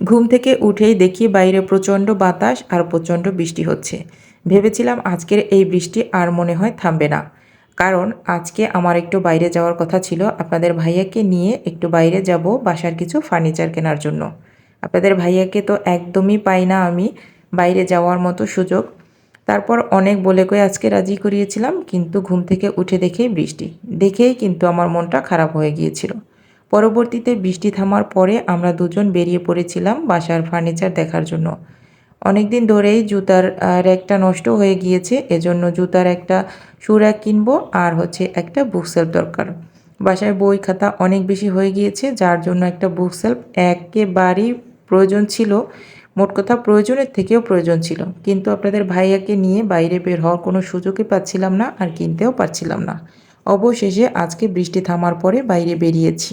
ঘুম থেকে উঠেই দেখি বাইরে প্রচণ্ড বাতাস আর প্রচণ্ড বৃষ্টি হচ্ছে। ভেবেছিলাম আজকের এই বৃষ্টি আর মনে হয় থামবে না। কারণ আজকে আমার একটু বাইরে যাওয়ার কথা ছিল। আপনাদের ভাইয়াকে নিয়ে একটু বাইরে যাব বাসার কিছু ফার্নিচার কেনার জন্য। আপনাদের ভাইয়াকে তো একদমই পাই না আমি বাইরে যাওয়ার মতো সুযোগ। তারপর অনেক বলে কয়ে আজকে রাজি করিয়েছিলাম, কিন্তু ঘুম থেকে উঠে দেখেই বৃষ্টি। দেখেই কিন্তু আমার মনটা খারাপ হয়ে গিয়েছিল। পরবর্তীতে বৃষ্টি থামার পরে আমরা দুজন বেরিয়ে পড়েছিলাম বাসার ফার্নিচার দেখার জন্য। অনেক দিন ধরেই জুতার র্যাকটা নষ্ট হয়ে গিয়েছে, এজন্য জুতার একটা শু র্যাক কিনবো আর হচ্ছে একটা বুক সেলফ দরকার। বাসায় বই খাতা অনেক বেশি হয়ে গিয়েছে, যার জন্য একটা বুক সেলফ একেবারেই প্রয়োজন ছিল। মোট কথা প্রয়োজনের থেকেও প্রয়োজন ছিল। কিন্তু আপনাদের ভাইয়াকে নিয়ে বাইরে বের হওয়ার কোনো সুযোগই পাচ্ছিলাম না আর কিনতেও পারছিলাম না। অবশেষে আজকে বৃষ্টি থামার পরে বাইরে বেরিয়েছি।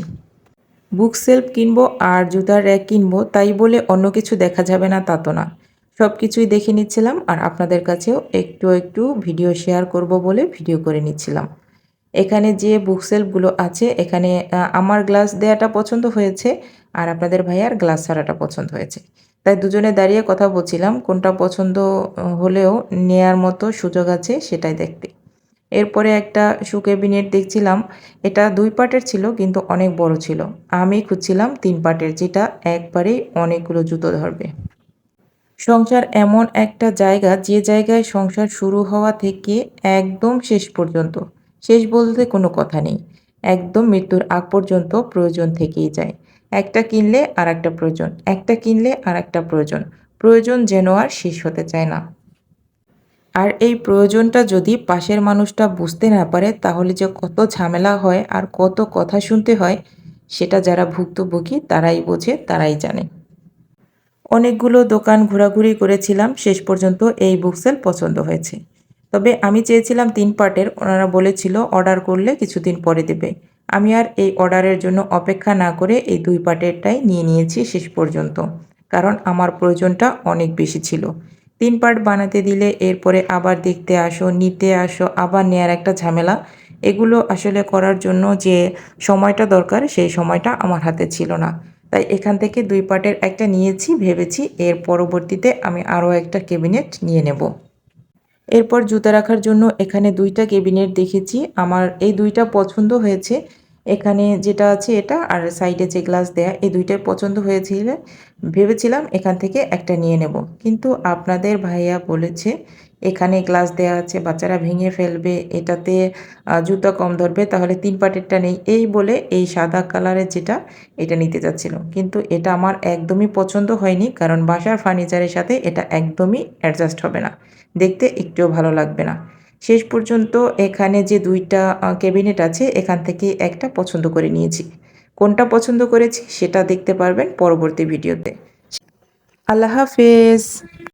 বুক সেলফ কিনবো আর জুতার র্যাক কিনবো, তাই বলে অন্য কিছু দেখা যাবে না তা তো না। সব কিছুই দেখে নিচ্ছিলাম আর আপনাদের কাছেও একটু একটু ভিডিও শেয়ার করব বলে ভিডিও করে নিচ্ছিলাম। এখানে যে বুক সেলফগুলো আছে, এখানে আমার গ্লাস দেয়াটা পছন্দ হয়েছে আর আপনাদের ভাইয়ার গ্লাস ছাড়াটা পছন্দ হয়েছে। তাই দুজনে দাঁড়িয়ে কথা বলছিলাম, কোনটা পছন্দ, হলেও নেয়ার মতো সুযোগ আছে সেটাই দেখতে। এরপরে একটা শু ক্যাবিনেট দেখছিলাম। এটা দুই পার্টের ছিল, কিন্তু অনেক বড় ছিল। আমি খুঁজছিলাম তিন পার্টের যেটা একবারেই অনেকগুলো জুতো ধরবে। সংসার এমন একটা জায়গা, যে জায়গায় সংসার শুরু হওয়া থেকে একদম শেষ পর্যন্ত। শেষ বলতে কোনো কথা নেই। একদম মৃত্যুর আগ পর্যন্ত প্রয়োজন থেকেই যায়। একটা কিনলে আর একটা প্রয়োজন, একটা কিনলে আর একটা প্রয়োজন। প্রয়োজন যেন আর শেষ হতে চায় না। আর এই প্রয়োজনটা যদি পাশের মানুষটা বুঝতে না পারে, তাহলে যে কত ঝামেলা হয় আর কত কথা শুনতে হয়, সেটা যারা ভুক্তভোগী তারাই বোঝে, তারাই জানে। অনেকগুলো দোকান ঘোরাঘুরি করেছিলাম, শেষ পর্যন্ত এই বুকসেল পছন্দ হয়েছে। তবে আমি চেয়েছিলাম তিন পার্টের, ওনারা বলেছিল অর্ডার করলে কিছুদিন পরে দেবে। আমি আর এই অর্ডারের জন্য অপেক্ষা না করে এই দুই পার্টেরটাই নিয়ে নিয়েছি শেষ পর্যন্ত, কারণ আমার প্রয়োজনটা অনেক বেশি ছিল। তিন পার্ট বানাতে দিলে এরপরে আবার দেখতে আসো, নিতে আসো, আবার নেয়ার একটা ঝামেলা। এগুলো আসলে করার জন্য যে সময়টা দরকার, সেই সময়টা আমার হাতে ছিল না। তাই এখান থেকে দুই পার্টের একটা নিয়েছি, ভেবেছি এর পরবর্তীতে আমি আরও একটা ক্যাবিনেট নিয়ে নেব। এরপর জুতা রাখার জন্য এখানে দুইটা ক্যাবিনেট দেখেছি। আমার এই দুইটা পছন্দ হয়েছে। এখানে যেটা আছে এটা, আর সাইডে যে গ্লাস দেয়া, এই দুইটাই পছন্দ হয়েছিল, ভেবেছিলাম এখান থেকে একটা নিয়ে নেব। কিন্তু আপনাদের ভাইয়া বলেছে, এখানে গ্লাস দেয়া আছে, বাচ্চারা ভেঙে ফেলবে, এটাতে জুতা কম ধরবে, তাহলে তিন পাটেরটা নেই। এই বলে এই সাদা কালারের যেটা, এটা নিতে যাচ্ছিল। কিন্তু এটা আমার একদমই পছন্দ হয়নি, কারণ বাসার ফার্নিচারের সাথে এটা একদমই অ্যাডজাস্ট হবে না। দেখতে একটুও ভালো লাগবে না। শেষ পর্যন্ত এখানে যে দুইটা ক্যাবিনেট আছে, এখান থেকে একটা পছন্দ করে নিয়েছি। কোনটা পছন্দ করেছি সেটা দেখতে পারবেন পরবর্তী ভিডিওতে। আল্লাহ হাফেজ।